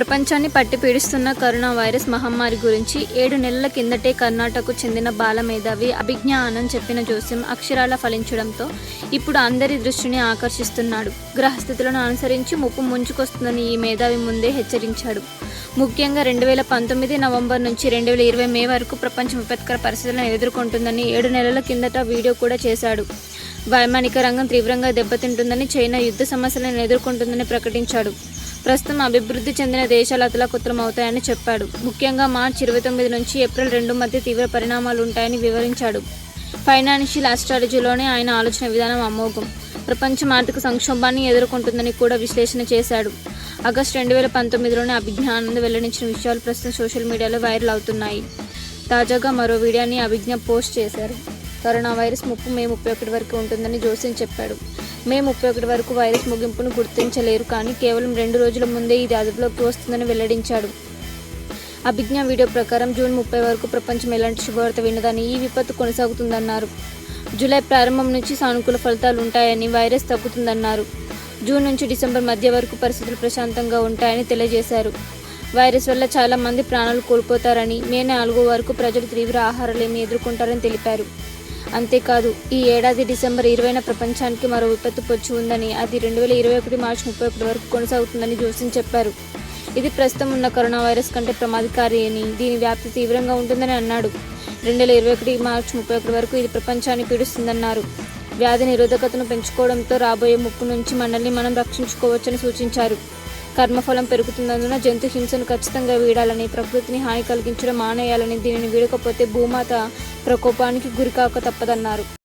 ప్రపంచాన్ని పట్టి పీడిస్తున్న కరోనా వైరస్ మహమ్మారి గురించి ఏడు నెలల కిందటే కర్ణాటకకు చెందిన బాల మేధావి అభిజ్ఞా ఆనంద్ చెప్పిన జోస్యం అక్షరాల ఫలించడంతో ఇప్పుడు అందరి దృష్టిని ఆకర్షిస్తున్నాడు. గ్రహస్థితులను అనుసరించి ముప్పు ముంచుకొస్తుందని ఈ మేధావి ముందే హెచ్చరించాడు. ముఖ్యంగా రెండు వేల పంతొమ్మిది నవంబర్ నుంచి రెండు వేల ఇరవై మే వరకు ప్రపంచం విపత్కర పరిస్థితులను ఎదుర్కొంటుందని ఏడు నెలల కిందట వీడియో కూడా చేశాడు. వైమానిక రంగం తీవ్రంగా దెబ్బతింటుందని చైనా యుద్ధ సమస్యలను ఎదుర్కొంటుందని ప్రకటించాడు. ప్రస్తుతం అభివృద్ధి చెందిన దేశాలు అతలాకుతలమవుతాయని చెప్పాడు. ముఖ్యంగా మార్చి ఇరవై తొమ్మిది నుంచి ఏప్రిల్ రెండు మధ్య తీవ్ర పరిణామాలు ఉంటాయని వివరించాడు. ఫైనాన్షియల్ ఆస్ట్రాలజీలోనే ఆయన ఆలోచన విధానం అమోఘం. ప్రపంచం ఆర్థిక సంక్షోభాన్ని ఎదుర్కొంటుందని కూడా విశ్లేషణ చేశాడు. ఆగస్టు రెండు వేల పంతొమ్మిదిలోనే అభిజ్ఞానంద్ వెల్లడించిన విషయాలు ప్రస్తుతం సోషల్ మీడియాలో వైరల్ అవుతున్నాయి. తాజాగా మరో వీడియోని అభిజ్ఞ పోస్ట్ చేశారు. కరోనా వైరస్ ముప్పు మే ముప్పై ఒకటి వరకు ఉంటుందని జోసిన్ చెప్పాడు. మే ముప్పై ఒకటి వరకు వైరస్ ముగింపును గుర్తించలేరు కానీ కేవలం రెండు రోజుల ముందే ఇది అదుపులోకి వస్తుందని వెల్లడించాడు. అభిజ్ఞ వీడియో ప్రకారం జూన్ ముప్పై వరకు ప్రపంచం ఎలాంటి శుభవార్త వినదని ఈ విపత్తు కొనసాగుతుందన్నారు. జూలై ప్రారంభం నుంచి సానుకూల ఫలితాలు ఉంటాయని వైరస్ తగ్గుతుందన్నారు. జూన్ నుంచి డిసెంబర్ మధ్య వరకు పరిస్థితులు ప్రశాంతంగా ఉంటాయని తెలియజేశారు. వైరస్ వల్ల చాలా మంది ప్రాణాలు కోల్పోతారని మే నాలుగో వరకు ప్రజలు తీవ్ర ఆహారాలేమి ఎదుర్కొంటారని తెలిపారు. అంతేకాదు ఈ ఏడాది డిసెంబర్ ఇరవైన ప్రపంచానికి మరో విపత్తు పొచ్చి ఉందని అది రెండు వేల ఇరవై ఒకటి మార్చి ముప్పై ఒకటి వరకు కొనసాగుతుందని జోసిన్ చెప్పారు. ఇది ప్రస్తుతం ఉన్న కరోనా వైరస్ కంటే ప్రమాదకారి అని దీని వ్యాప్తి తీవ్రంగా ఉంటుందని అన్నాడు. రెండు వేల ఇరవై ఒకటి మార్చి ముప్పై ఒకటి వరకు ఇది ప్రపంచాన్ని పీడిస్తుందన్నారు. వ్యాధి నిరోధకతను పెంచుకోవడంతో రాబోయే ముప్పు నుంచి మనల్ని మనం రక్షించుకోవచ్చని సూచించారు. కర్మఫలం పెరుగుతున్నందున జంతు హింసను ఖచ్చితంగా వీడాలని ప్రకృతిని హాని కలిగించడం మానేయాలని దీనిని వీడకపోతే భూమాత ప్రకోపానికి గురికాక తప్పదన్నారు.